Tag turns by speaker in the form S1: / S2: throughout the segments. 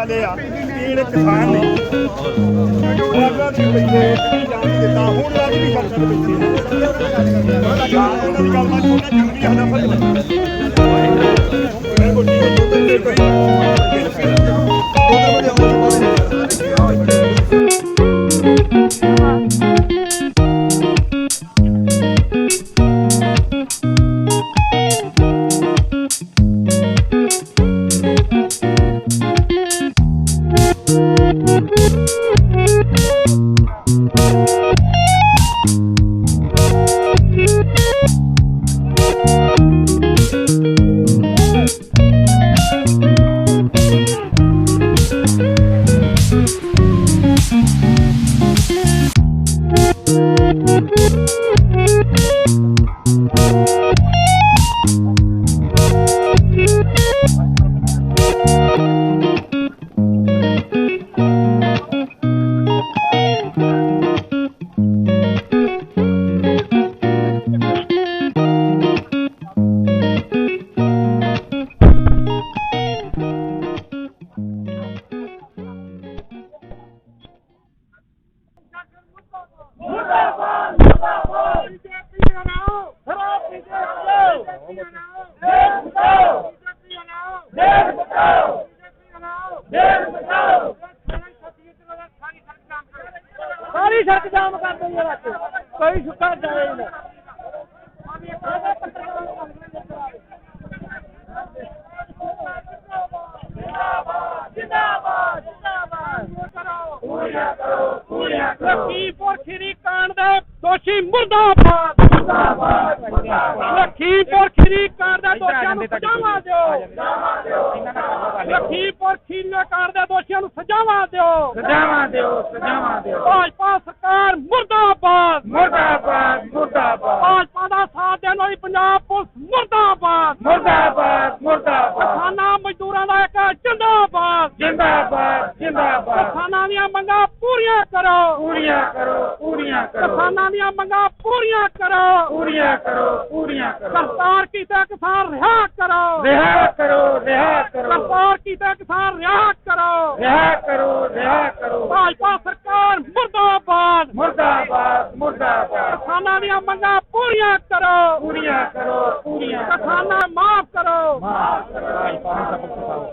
S1: ਗੱਲ ਇਹ ਆ ਕਿ ਜਿਹੜੇ ਕਿਸਾਨ ਨੇ, ਉਹਨਾਂ ਦੇ ਪੈਸੇ ਜਾਣ ਦਿੱਤਾ। ਹੁਣ ਰਾਜ ਵੀ ਕਰ ਸਕਦੇ ਪੈਸੇ ਉਹਨਾਂ ਦੀ ਗੱਲ ਨਾਲ ਉਹਨਾਂ ਜ਼ਰੂਰੀ ਹਨਾ ਫ਼ਰਕ
S2: ਸਾਰੀ ਲਖੀਪੁਰ ਖੀਰੀ ਕਾਂਡ ਦੇ ਦੋਸ਼ੀਆਂ ਨੂੰ ਸਜ਼ਾਵਾ ਦਿਓ। ਲਖੀਪੁਰ ਖੀਰੀ ਕਾਂਡ ਦੇ ਦੋਸ਼ੀਆਂ ਨੂੰ ਸਜ਼ਾਵਾ ਦਿਓ।
S3: ਸਜਾਵਾਂ ਦਿਓ ਸਜਾਵਾਂ ਦਿਓ।
S2: ਭਾਜਪਾ ਸਰਕਾਰ ਮੁਰਦਾਬਾਦ।
S3: ਮੁਰਦਾਬਾਦ।
S2: ਸਾਥ ਦੇਣ ਵਾਲੀ ਪੰਜਾਬ ਪੁਲਿਸ ਮੁਰਦਾਬਾਦ।
S3: ਮੁਰਦਾਬਾਦ ਮੁਰਦਾਬਾਦ।
S2: ਕਿਸਾਨਾਂ ਮਜ਼ਦੂਰਾਂ ਦਾ ਇੱਕ ਜਿੰਦਾਬਾਦ।
S3: ਜਿੰਦਾਬਾਦ ਜਿੰਦਾਬਾਦ।
S2: ਕਿਸਾਨਾਂ ਦੀਆਂ ਮੰਗਾਂ ਪੂਰੀਆਂ ਕਰੋ।
S3: ਪੂਰੀਆਂ ਕਰੋ ਪੂਰੀਆਂ ਕਰੋ।
S2: ਕਿਸਾਨਾਂ ਦੀਆਂ ਮੰਗਾਂ ਪੂਰੀਆਂ ਕਰੋ।
S3: ਪੂਰੀਆਂ ਕਰੋ ਪੂਰੀਆਂ ਕਰੋ।
S2: ਸਰਕਾਰ ਕੀਤਾ ਕਿਸਾਨ ਰਿਹਾ ਕਰੋ।
S3: ਰਿਹਾ ਕਰੋ ਰਿਹਾ ਕਰੋ।
S2: ਸਰਕਾਰ ਕੀਤਾ ਕਿਸਾਨ ਰਿਹਾ ਕਰੋ।
S3: ਰਿਹਾ ਕਰੋ ਰਿਹਾ ਕਰੋ।
S2: ਭਾਜਪਾ ਸਰਕਾਰ ਮੁਰਦਾਬਾਦ।
S3: ਮੁਰਦਾਬਾਦ ਮੁਰਦਾਬਾਦ।
S2: ਕਿਸਾਨਾਂ ਦੀਆਂ ਮੰਗਾਂ ਪੂਰੀਆਂ ਕਰੋ
S3: ਪੂਰੀਆਂ ਕਰੋ ਪੂਰੀਆਂ ਕਰੋ
S2: ਕਿਸਾਨਾਂ ਮਾਫ ਕਰੋ
S3: ਮਾਫ ਕਰੋ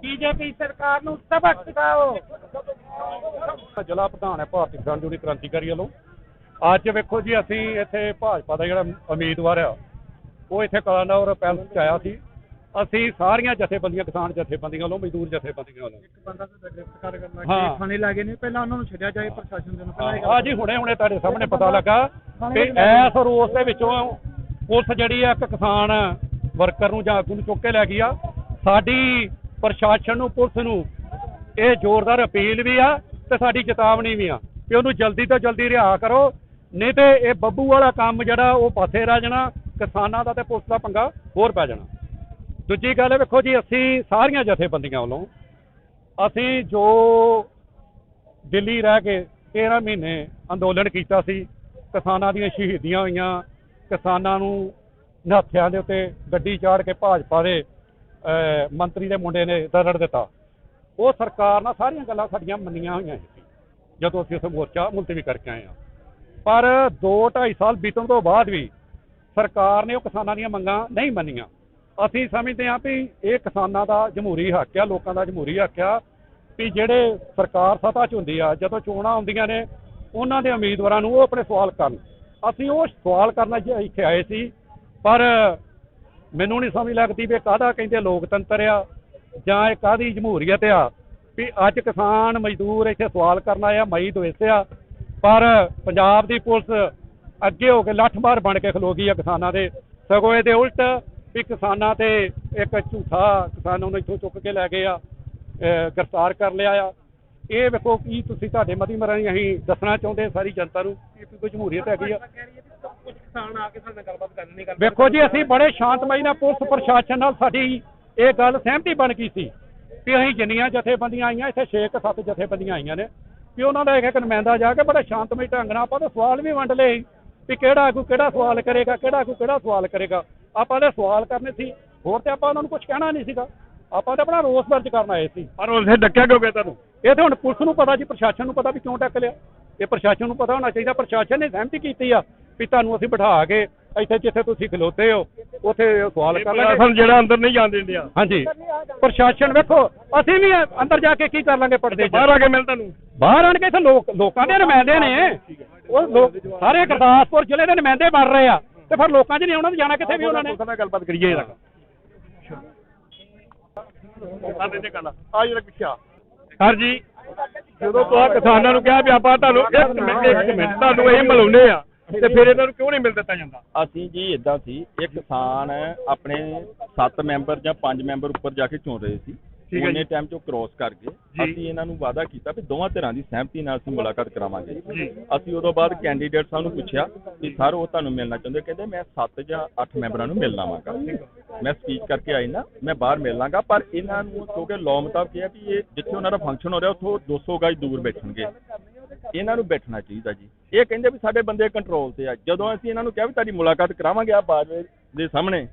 S2: ਬੀਜੇਪੀ
S4: ਜ਼ਿਲ੍ਹਾ ਪ੍ਰਧਾਨ ਹੈ ਭਾਰਤੀ ਕਿਸਾਨ ਯੂਨੀਅਨ ਕ੍ਰਾਂਤੀਕਾਰੀ ਵੱਲੋਂ। ਅੱਜ ਵੇਖੋ ਜੀ ਅਸੀਂ ਇੱਥੇ ਭਾਜਪਾ ਦਾ ਜਿਹੜਾ ਉਮੀਦਵਾਰ ਆ ਉਹ ਇੱਥੇ ਕਲਾਨੌਰ ਪੈਲਸ ਚ ਆਇਆ ਸੀ। ਅਸੀਂ ਸਾਰੀਆਂ ਜਥੇਬੰਦੀਆਂ ਕਿਸਾਨ ਜਥੇਬੰਦੀਆਂ ਵੱਲੋਂ ਮਜ਼ਦੂਰ ਜਥੇਬੰਦੀਆਂ ਵੱਲੋਂ।
S3: ਬੰਦਾ ਤਾਂ ਗ੍ਰਿਫਤਾਰ ਕਰਨਾ
S4: ਹਾਂ।
S3: ਥਾਣੇ ਲਾਗੇ ਨਹੀਂ ਪਹਿਲਾਂ ਉਹਨਾਂ ਨੂੰ ਛੱਡਿਆ ਜਾਏ ਪ੍ਰਸ਼ਾਸਨ ਦੇ ਨੂੰ ਪਹਿਲਾਂ
S4: ਆ ਜੀ ਹੁਣੇ ਹੁਣੇ ਤੁਹਾਡੇ ਸਾਹਮਣੇ ਪਤਾ ਲੱਗਾ ਕਿ ਐਸ ਰੋਸ ਦੇ ਵਿੱਚੋਂ ਪੁਲਿਸ ਜਿਹੜੀ ਆ ਇੱਕ ਕਿਸਾਨ ਵਰਕਰ ਨੂੰ ਜਾਂ ਆਗੂ ਨੂੰ ਚੁੱਕ ਕੇ ਲੈ ਗਈ ਆ। ਸਾਡੀ ਪ੍ਰਸ਼ਾਸਨ ਨੂੰ ਪੁਲਿਸ ਨੂੰ ਇਹ ਜ਼ੋਰਦਾਰ ਅਪੀਲ ਵੀ ਆ ਤੇ ਸਾਡੀ ਚੇਤਾਵਨੀ ਵੀ ਆ ਕਿ ਉਹਨੂੰ ਜਲਦੀ ਤੋਂ ਜਲਦੀ ਰਿਹਾ ਕਰੋ, ਨਹੀਂ ਤੇ ਇਹ ਬੱਬੂ ਵਾਲਾ ਕੰਮ ਜਿਹੜਾ ਉਹ ਪਾਸੇ ਰਹਿ ਜਾਣਾ, ਕਿਸਾਨਾਂ ਦਾ ਤੇ ਪੁਲਿਸ ਦਾ ਪੰਗਾ ਹੋਰ ਪੈ ਜਾਣਾ। ਦੂਜੀ ਗੱਲ ਵੇਖੋ ਜੀ, ਅਸੀਂ ਸਾਰੀਆਂ ਜਥੇਬੰਦੀਆਂ ਵੱਲੋਂ ਅਸੀਂ ਜੋ ਦਿੱਲੀ ਰਹਿ ਕੇ 13 ਮਹੀਨੇ ਅੰਦੋਲਨ ਕੀਤਾ ਸੀ, ਕਿਸਾਨਾਂ ਦੀਆਂ ਸ਼ਹੀਦੀਆਂ ਹੋਈਆਂ, ਕਿਸਾਨਾਂ ਨੂੰ ਨਿਹੱਥਿਆਂ ਦੇ ਉੱਤੇ ਗੱਡੀ ਚਾੜ ਕੇ ਭਾਜਪਾ ਦੇ ਮੰਤਰੀ ਦੇ ਮੁੰਡੇ ਨੇ ਦਰੜ ਦਿੱਤਾ। ਉਹ ਸਰਕਾਰ ਨਾਲ ਸਾਰੀਆਂ ਗੱਲਾਂ ਸਾਡੀਆਂ ਮੰਨੀਆਂ ਹੋਈਆਂ ਸੀ, ਜਦੋਂ ਅਸੀਂ ਉਸ ਮੋਰਚਾ ਮੁਲਤਵੀ ਕਰਕੇ ਆਏ ਹਾਂ। ਪਰ 2 2.5 ਸਾਲ ਬੀਤਣ ਤੋਂ ਬਾਅਦ ਵੀ ਸਰਕਾਰ ਨੇ ਉਹ ਕਿਸਾਨਾਂ ਦੀਆਂ ਮੰਗਾਂ ਨਹੀਂ ਮੰਨੀਆਂ। ਅਸੀਂ ਸਮਝਦੇ ਹਾਂ ਵੀ ਇਹ ਕਿਸਾਨਾਂ ਦਾ ਜਮਹੂਰੀ ਹੱਕ ਆ, ਲੋਕਾਂ ਦਾ ਜਮਹੂਰੀ ਹੱਕ ਆ ਵੀ ਜਿਹੜੇ ਸਰਕਾਰ ਸੱਤਾ 'ਚ ਹੁੰਦੀ ਆ, ਜਦੋਂ ਚੋਣਾਂ ਆਉਂਦੀਆਂ ਨੇ, ਉਹਨਾਂ ਦੇ ਉਮੀਦਵਾਰਾਂ ਨੂੰ ਉਹ ਆਪਣੇ ਸਵਾਲ ਕਰਨ। ਅਸੀਂ ਉਹ ਸਵਾਲ ਕਰਨ ਇੱਥੇ ਆਏ ਸੀ, ਪਰ ਮੈਨੂੰ ਨਹੀਂ ਸਮਝ ਲੱਗਦੀ ਵੀ ਕਾਹਦਾ ਕਹਿੰਦੇ ਲੋਕਤੰਤਰ ਆ ਜਾਂ ਇਹ ਕਾਹਦੀ ਜਮਹੂਰੀਅਤ ਆ? ਵੀ ਅੱਜ ਕਿਸਾਨ ਮਜ਼ਦੂਰ ਇੱਥੇ ਸਵਾਲ ਕਰਨ ਆਏ ਆ ਮਈ ਦਵੇਸੇ ਆ। ਪਰ ਪੰਜਾਬ ਦੀ ਪੁਲਿਸ ਅੱਗੇ ਹੋ ਕੇ ਲੱਠਮਾਰ ਬਣ ਕੇ ਖਲੋ ਗਈ ਆ ਕਿਸਾਨਾਂ ਦੇ। ਸਗੋਂ ਇਹਦੇ ਉਲਟ ਵੀ ਕਿਸਾਨਾਂ ਤੇ ਇੱਕ ਝੂਠਾ ਕਿਸਾਨਾਂ ਨੂੰ ਇੱਥੋਂ ਚੁੱਕ ਕੇ ਲੈ ਗਏ ਆ ਗ੍ਰਿਫਤਾਰ ਕਰ ਲਿਆ ਆ। ਇਹ ਵੇਖੋ ਕੀ ਤੁਸੀਂ ਤੁਹਾਡੇ ਮਦੀ ਮਰਾਂ ਅਸੀਂ ਦੱਸਣਾ ਚਾਹੁੰਦੇ ਸਾਰੀ ਜਨਤਾ ਨੂੰ ਕਿ ਕੋਈ ਜਮਹੂਰੀਅਤ ਹੈਗੀ ਆ।
S3: ਕੁਝ ਕਿਸਾਨ ਆ ਕੇ ਸਾਡੇ ਨਾਲ ਗੱਲਬਾਤ ਕਰਨ ਨਹੀਂ ਕਰਦੇ
S4: ਵੇਖੋ ਜੀ ਅਸੀਂ ਬੜੇ ਸ਼ਾਂਤਮਈ ਨਾਲ ਪੁਲਿਸ ਪ੍ਰਸ਼ਾਸਨ ਨਾਲ ਸਾਡੀ ਇਹ ਗੱਲ ਸਹਿਮਤੀ ਬਣ ਗਈ ਸੀ ਕਿ ਅਸੀਂ ਜਿੰਨੀਆਂ ਜਥੇਬੰਦੀਆਂ ਆਈਆਂ ਇੱਥੇ 6-7 ਜਥੇਬੰਦੀਆਂ ਆਈਆਂ ਨੇ ਕਿ ਉਹਨਾਂ ਦਾ ਇੱਕ ਇੱਕ ਨੁਮਾਇੰਦਾ ਜਾ ਕੇ ਬੜੇ ਸ਼ਾਂਤਮਈ ਢੰਗ ਨਾਲ ਆਪਾਂ ਤਾਂ ਸਵਾਲ ਵੀ ਵੰਡ ਲਏ ਵੀ ਕਿਹੜਾ ਆਗੂ ਕਿਹੜਾ ਸਵਾਲ ਕਰੇਗਾ ਕਿਹੜਾ ਆਗੂ ਕਿਹੜਾ ਸਵਾਲ ਕਰੇਗਾ। ਆਪਾਂ ਦੇ ਸਵਾਲ ਕਰਨੇ ਸੀ ਹੋਰ ਤੇ ਆਪਾਂ ਉਹਨਾਂ ਨੂੰ ਕੁਝ ਕਹਿਣਾ ਨਹੀਂ ਸੀਗਾ। ਆਪਾਂ ਤਾਂ ਆਪਣਾ ਰੋਸ ਦਰਜ ਕਰਨ ਆਏ ਸੀ।
S1: ਪਰ ਉਸੇ ਡੱਕਿਆ ਕਿਉਂ ਗਿਆ ਤੁਹਾਨੂੰ?
S4: ਇਹ ਤੇ ਹੁਣ ਪੁਲਿਸ ਨੂੰ ਪਤਾ ਜੀ ਪ੍ਰਸ਼ਾਸਨ ਨੂੰ ਪਤਾ ਵੀ ਕਿਉਂ ਟੱਕ ਲਿਆ। ਇਹ ਪ੍ਰਸ਼ਾਸਨ ਨੂੰ ਪਤਾ ਹੋਣਾ ਚਾਹੀਦਾ ਪ੍ਰਸ਼ਾਸਨ ਨੇ ਸਹਿਮਤੀ ਕੀਤੀ ਆ ਵੀ ਤੁਹਾਨੂੰ ਅਸੀਂ ਬਿਠਾ ਕੇ ਇੱਥੇ ਜਿੱਥੇ ਤੁਸੀਂ ਖਲੋਤੇ ਹੋ ਉੱਥੇ ਸਵਾਲ ਕਰ ਲਾਂਗੇ
S1: ਪ੍ਰਸ਼ਾਸਨ ਜਿਹੜਾ ਅੰਦਰ ਨਹੀਂ ਜਾਣ ਦਿੰਦੇ ਆ।
S4: ਹਾਂਜੀ। ਪ੍ਰਸ਼ਾਸਨ ਵੇਖੋ ਅਸੀਂ ਵੀ ਅੰਦਰ ਜਾ ਕੇ ਕੀ ਕਰ ਲਾਂਗੇ ਪਰਦੇ
S1: ਬਾਹਰ ਆ ਕੇ ਮਿਲ ਤੁਹਾਨੂੰ?
S4: ਬਾਹਰ ਆਣ ਕੇ ਇੱਥੇ ਲੋਕ ਲੋਕਾਂ ਦੇ ਨੁਮਾਇੰਦੇ ਨੇ। ਉਹ ਲੋਕ ਸਾਰੇ ਗੁਰਦਾਸਪੁਰ ਜ਼ਿਲ੍ਹੇ ਦੇ ਨੁਮਾਇੰਦੇ ਬਣ ਰਹੇ ਆ। ਤੇ ਫਿਰ ਲੋਕਾਂ 'ਚ ਨਹੀਂ ਆਉਣਾ ਤੇ ਜਾਣਾ ਕਿੱਥੇ ਵੀ ਉਹਨਾਂ ਨੇ?
S1: ਨਾਲ ਗੱਲਬਾਤ ਕਰੀਏ ਗੱਲ ਆ। ਪਿੱਛਾ। ਸਰ ਜੀ ਜਦੋਂ ਤੁਸੀਂ ਕਿਸਾਨਾਂ ਨੂੰ ਕਿਹਾ ਵੀ ਆਪਾਂ ਤੁਹਾਨੂੰ ਇੱਕ ਮਿੰਟ ਇੱਕ ਮਿੰਟ ਤੁਹਾਨੂੰ ਇਹ ਮਿਲਾਉਨੇ ਆ। ਤੇ ਫਿਰ ਇਹਨਾਂ ਨੂੰ ਕਿਉਂ ਨਹੀਂ ਮਿਲ ਦਿੱਤਾ ਜਾਂਦਾ?
S5: ਅਸੀਂ ਜੀ ਇਦਾਂ ਸੀ ਇੱਕ ਕਿਸਾਨ ਆਪਣੇ 7 ਮੈਂਬਰ ਜਾਂ 5 ਮੈਂਬਰ ਉੱਪਰ ਜਾ ਕੇ ਚੁਣ ਰਹੇ ਸੀ। ਉਹਨੇ। ਟਾਈਮ ਚੋਂ ਕ੍ਰੋਸ ਕਰ ਗਏ।
S1: ਜੀ।
S5: ਅਸੀਂ ਇਹਨਾਂ ਨੂੰ ਵਾਅਦਾ ਕੀਤਾ ਵੀ ਦੋਵਾਂ ਧਿਰਾਂ ਦੀ ਸਹਿਮਤੀ ਨਾਲ ਅਸੀਂ ਮੁਲਾਕਾਤ ਕਰਾਵਾਂਗੇ। ਅਸੀਂ ਉਦੋਂ ਬਾਅਦ ਕੈਂਡੀਡੇਟ ਸਾਹਿਬ ਨੂੰ ਪੁੱਛਿਆ ਕਿ ਸਰ ਉਹ ਤੁਹਾਨੂੰ ਮਿਲਣਾ ਚਾਹੁੰਦੇ? ਕਹਿੰਦੇ ਮੈਂ 7 ਜਾਂ 8 ਮੈਂਬਰਾਂ ਨੂੰ ਮਿਲਣਾ ਵਾਂਗਾ। ਮੈਂ ਸਪੀਚ ਕਰਕੇ ਆਈ ਨਾ ਮੈਂ ਬਾਹਰ ਮਿਲ ਲਾਂਗਾ। ਪਰ ਇਹਨਾਂ ਨੂੰ ਕਿਉਂਕਿ ਲਾਅ ਮੁਤਾਬਕ ਇਹ ਹੈ ਵੀ ਇਹ ਜਿੱਥੇ ਉਹਨਾਂ ਦਾ ਫੰਕਸ਼ਨ ਹੋ ਰਿਹਾ ਉੱਥੋਂ 200 ਗਜ ਦੂਰ ਬੈਠਣਗੇ। ਇਹਨਾਂ ਨੂੰ ਬੈਠਣਾ ਚਾਹੀਦਾ ਜੀ। ਇਹ ਕਹਿੰਦੇ ਵੀ ਸਾਡੇ ਬੰਦੇ ਕੰਟਰੋਲ ਤੇ ਆ। ਜਦੋਂ ਅਸੀਂ ਇਹਨਾਂ ਨੂੰ ਕਿਹਾ ਵੀ ਤੁਹਾਡੀ ਮੁਲਾਕਾਤ ਕਰਾਵਾਂਗੇ ਆ ਬਾਜਵੇ ਦੇ ਸਾਹਮਣੇ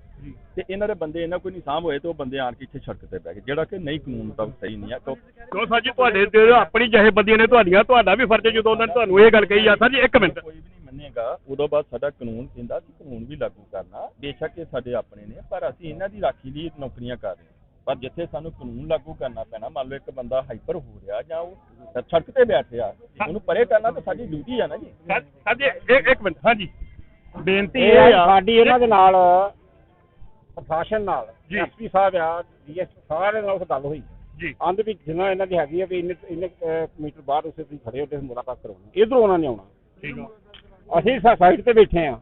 S5: ਤੇ ਇਹਨਾਂ ਦੇ ਬੰਦੇ ਇਹਨਾਂ ਕੋਈ ਨਹੀਂ ਸਾਂਭ ਹੋਏ ਤੇ ਉਹ ਬੰਦੇ ਆਣ ਕੇ ਇੱਥੇ ਸੜਕ ਤੇ ਬਹਿ ਗਏ ਜਿਹੜਾ ਕਿ ਨਹੀਂ ਕਾਨੂੰਨ ਮੁਤਾਬਕ ਸਹੀ ਨਹੀਂ ਆ ਕਿਉਂ
S1: ਕਿਉਂ ਸਰ ਜੀ ਤੁਹਾਡੇ ਤੇ ਆਪਣੀ ਜਥੇਬੰਦੀਆਂ ਨੇ ਤੁਹਾਡੀਆਂ ਤੁਹਾਡਾ ਵੀ ਫਰਜ਼ ਜਦੋਂ ਉਹਨਾਂ ਨੇ ਤੁਹਾਨੂੰ ਇਹ ਗੱਲ ਕਹੀ ਆ। ਸਰ ਜੀ ਇੱਕ ਮਿੰਟ।
S5: ਕੋਈ ਵੀ ਨਹੀਂ ਮੰਨੇਗਾ ਉਦੋਂ ਬਾਅਦ ਸਾਡਾ ਕਾਨੂੰਨ ਕਹਿੰਦਾ ਸੀ ਕਾਨੂੰਨ ਵੀ ਲਾਗੂ ਕਰਨਾ ਬੇਸ਼ੱਕ ਇਹ ਸਾਡੇ ਆਪਣੇ ਨੇ ਪਰ ਅਸੀਂ ਇਹਨਾਂ ਦੀ ਰਾਖੀ ਲਈ ਨੌਕਰੀਆਂ ਕਰ ਰਹੇ ਪਰ ਜਿੱਥੇ ਸਾਨੂੰ ਕਾਨੂੰਨ ਲਾਗੂ ਕਰਨਾ ਪੈਣਾ ਮੰਨ ਲਓ ਇੱਕ ਬੰਦਾ ਹਾਈਪਰ ਹੋ ਰਿਹਾ ਜਾਂ ਉਹ ਸੜਕ ਤੇ ਬੈਠਿਆ ਉਹਨੂੰ ਪਰੇ ਕਰਨਾ ਤਾਂ ਸਾਡੀ ਡਿਊਟੀ ਆ ਨਾ ਜੀ।
S1: ਸਰ ਜੀ ਇੱਕ ਇੱਕ ਮਿੰਟ ਹਾਂਜੀ। ਬੇਨਤੀ
S3: ਇਹ ਆ ਸਾਡੀ ਇਹਨਾਂ ਦੇ ਨਾਲ ਪ੍ਰਸ਼ਾਸਨ ਨਾਲ
S1: ਜੀ।
S3: ਐਸਪੀ ਸਾਹਿਬ ਆ ਡੀਐਸ ਸਾਰੇ ਨਾਲ ਗੱਲ ਹੋਈ।
S1: ਜੀ।
S3: ਅੰਦ ਵੀ ਜਿੰਨਾ ਇਹਨਾਂ ਦੀ ਹੈਗੀ ਆ ਵੀ ਇੰਨੇ ਇੰਨੇ ਮੀਟਰ ਬਾਹਰ ਉਸੇ ਤੁਸੀਂ ਖੜੇ ਹੋ ਤੇ ਮੁਲਾਕਾਤ ਕਰਾਉਣੀ ਇਧਰੋਂ ਉਹਨਾਂ ਨੇ ਆਉਣਾ।
S1: ਠੀਕ ਆ।
S3: ਅਸੀਂ ਸਾਈਡ ਤੇ ਬੈਠੇ ਆ।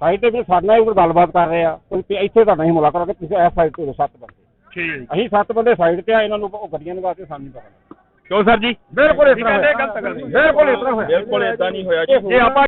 S3: ਸਾਈਡ ਤੇ ਵੀ ਸਾਡੇ ਨਾਲ ਗੱਲਬਾਤ ਕਰ ਰਹੇ ਆ। ਕੋਈ ਇੱਥੇ ਤਾਂ ਨਹੀਂ ਮੁਲਾਕਾਤ ਕਰਕੇ ਤੁਸੀਂ ਇਸ ਸਾਈਡ ਤੇ ਸੱਤ ਬੰਦੇ।
S1: ਜੀ
S3: ਅਸੀਂ ਸੱਤ ਬੰਦੇ ਸਾਈਡ ਤੇ ਆ ਇਹਨਾਂ ਨੂੰ ਉਹ ਗੱਡੀਆਂ ਲਗਾ ਕੇ ਸਾਨੂੰ ਨਹੀਂ ਪਤਾ।
S1: ਕਿਉਂ ਸਰ ਜੀ?
S3: ਬਿਲਕੁਲ ਇਸ ਤਰ੍ਹਾਂ ਬਿਲਕੁਲ ਇਸ ਤਰ੍ਹਾਂ ਹੋਇਆ।
S5: ਬਿਲਕੁਲ ਇਦਾਂ ਨਹੀਂ ਹੋਇਆ ਜੀ।
S1: ਜੇ ਆਪਾਂ